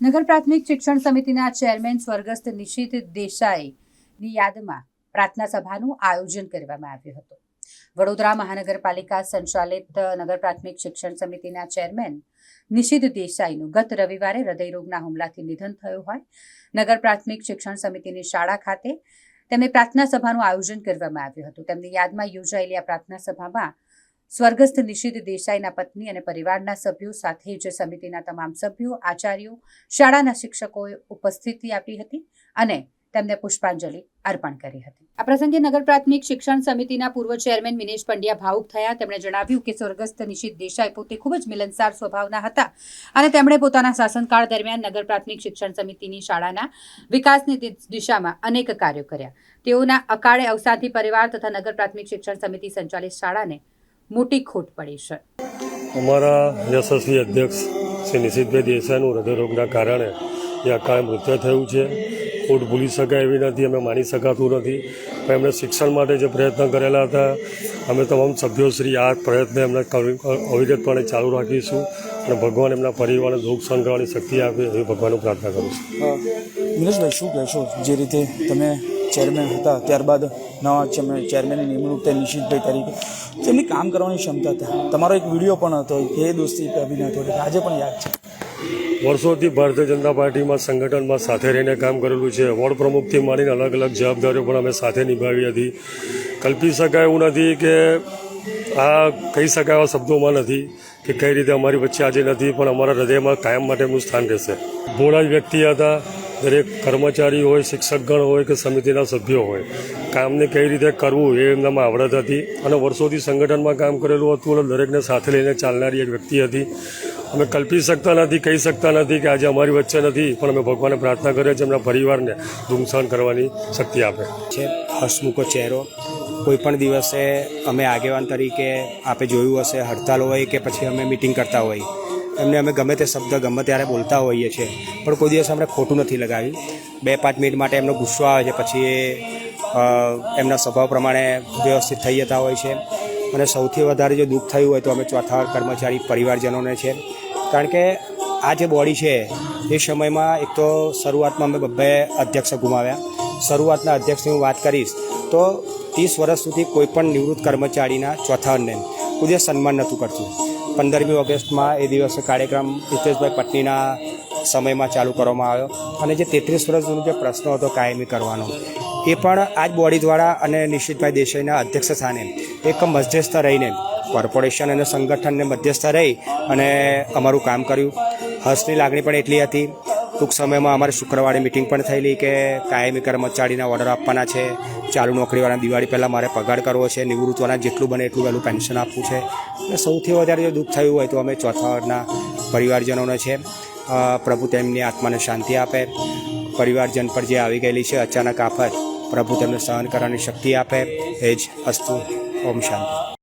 નગર પ્રાથમિક શિક્ષણ સમિતિના ચેરમેન સ્વર્ગસ્થ નિશિત દેસાઈની યાદમાં પ્રાર્થના સભાનું આયોજન કરવામાં આવ્યું હતું. વડોદરા મહાનગરપાલિકા સંચાલિત નગર પ્રાથમિક શિક્ષણ સમિતિના ચેરમેન નિશિત દેસાઈનું ગત રવિવારે હૃદયરોગના હુમલાથી નિધન થયું હોય, નગર પ્રાથમિક શિક્ષણ સમિતિની શાળા ખાતે તેમની પ્રાર્થના સભાનું આયોજન કરવામાં આવ્યું હતું. તેમની યાદમાં યોજાયેલી આ પ્રાર્થના સભામાં સ્વર્ગસ્થ નિશિત દેસાઈના પત્ની અને પરિવારના સભ્યો સાથે જ સમિતિના તમામ સભ્યો, આચાર્યો, શાળાના શિક્ષકોએ ઉપસ્થિતિ આપી હતી અને તેમને પુષ્પાંજલિ અર્પણ કરી હતી. આ પ્રસંગે નગર પ્રાથમિક શિક્ષણ સમિતિના પૂર્વ ચેરમેન મિનેશ પંડ્યા ભાવુક થયા. તેમણે જણાવ્યું કે સ્વર્ગસ્થ નિશિત દેસાઈ પોતે ખૂબ જ મિલનસાર સ્વભાવના હતા અને તેમણે પોતાના શાસનકાળ દરમિયાન નગર પ્રાથમિક શિક્ષણ સમિતિની શાળાના વિકાસની દિશામાં અનેક કાર્યો કર્યા. તેઓના અકાળે અવસાદથી પરિવાર તથા નગર પ્રાથમિક શિક્ષણ સમિતિ સંચાલિત શાળાને મોટી ખોટ પડી છે. અમારા યશસ્વી અધ્યક્ષ શ્રી નિશિતભાઈ દેસાઈનું હૃદયરોગના કારણે એ અકાળે મૃત્યુ થયું છે. ખોટ ભૂલી શકાય એવી નથી અમે માની શકાતું નથી. પણ એમણે શિક્ષણ માટે જે પ્રયત્ન કરેલા હતા અમે તમામ સભ્યોશ્રી આ પ્રયત્ન એમને અવિરતપણે ચાલુ રાખીશું અને ભગવાન એમના પરિવારને દુઃખ સહન કરવાની શક્તિ આપે એવી ભગવાનનું પ્રાર્થના કરું છું. અ, શું કહેશો? જે રીતે તમે ચેરમેન હતા ત્યારબાદ નવા ચેરમેન ચેરમેનની નિમણૂક થઈ નિશિતભાઈ તરીકે. તેમની કામ કરવાની ક્ષમતા હતા. તમારો એક વીડિયો પણ હતો કે દોસ્તી અભિનય હતો, આજે પણ યાદ છે. વર્ષોથી ભારતીય જનતા પાર્ટીમાં સંગઠનમાં સાથે રહીને કામ કરેલું છે. વોર્ડ પ્રમુખથી માંડીને અલગ અલગ જવાબદારીઓ પણ અમે સાથે નિભાવી હતી. કલ્પી શકાય એવું નથી કે આ કહી શકાય એવા શબ્દોમાં નથી કે કઈ રીતે અમારી વચ્ચે આજે નથી, પણ અમારા હૃદયમાં કાયમ માટે એમનું સ્થાન રહેશે. ભોળા વ્યક્તિ હતા. દરેક કર્મચારી હોય, શિક્ષકગણ હોય કે સમિતિના સભ્યો હોય. કામને કઈ રીતે કરવું એ એમનામાં આવડત હતી અને વર્ષોથી સંગઠનમાં કામ કરેલું હતું અને દરેકને સાથે લઈને ચાલનારી એક વ્યક્તિ હતી. અમે કલ્પી શકતા નથી, કહી શકતા નથી કે આજે અમારી વચ્ચે નથી, પણ અમે ભગવાનને પ્રાર્થના કરીએ છીએ, એમના પરિવારને ધૂમસાન કરવાની શક્તિ આપે. છે હસમુખો ચહેરો. કોઈ પણ દિવસે અમે આગેવાન તરીકે આપે જોયું હશે, હડતાલ હોય કે પછી અમે મિટિંગ કરતા હોય. એમને અમે ગમે તે શબ્દ ગમે ત્યારે બોલતા હોઈએ છીએ. પણ કોઈ દિવસ અમને ખોટું નથી લગાવ્યું બે પાંચ મિનિટ માટે એમનો ગુસ્સો આવે છે, પછી એ એમના સ્વભાવ પ્રમાણે વ્યવસ્થિત થઈ જતા હોય છે. અને સૌથી વધારે જો દુઃખ થયું હોય તો અમે ચોથા કર્મચારી પરિવારજનોને છે. કારણ કે આ જે બોડી છે, એ સમયમાં એક તો શરૂઆતમાં અમે બબ્બે અધ્યક્ષ ગુમાવ્યા. શરૂઆતના અધ્યક્ષની હું વાત કરીશ, તો ત્રીસ વર્ષ સુધી કોઈપણ નિવૃત્ત કર્મચારીના ચોથાને કોઈ સન્માન નહોતું કરતું. પંદરમી ઓગસ્ટમાં એ દિવસે કાર્યક્રમ હિતેશભાઈ પટનીના સમયમાં ચાલુ કરવામાં આવ્યો. અને જે તેત્રીસ વર્ષ જૂનો જે પ્રશ્ન હતો કાયમી કરવાનો, એ પણ આ જ બોડી દ્વારા અને નિશિતભાઈ દેસાઈના અધ્યક્ષ સ્થાને એક મધ્યસ્થ રહીને, કોર્પોરેશન અને સંગઠનને મધ્યસ્થ રહી અને અમારું કામ કર્યું. હર્ષની લાગણી પણ એટલી હતી. ટૂંક સમયમાં અમારે શુક્રવારે મિટિંગ પણ થયેલી કે કાયમી કર્મચારીના ઓર્ડર આપવાના છે, ચાલુ નોકરીવાળા દિવાળી પહેલાં મારે પગાર કરવો છે નિવૃત્તવાળા જેટલું બને એટલું વહેલું પેન્શન આપવું છે. અને સૌથી વધારે જો દુઃખ થયું હોય તો અમે ચોથા વર્ગના પરિવારજનોને છે. પ્રભુ તેમની આત્માને શાંતિ આપે. પરિવારજન પર જે આવી ગયેલી છે, અચાનક આફત, પ્રભુ તેમને સહન કરવાની શક્તિ આપે. એ જ અસ્તુ. ઓમ શાંતિ.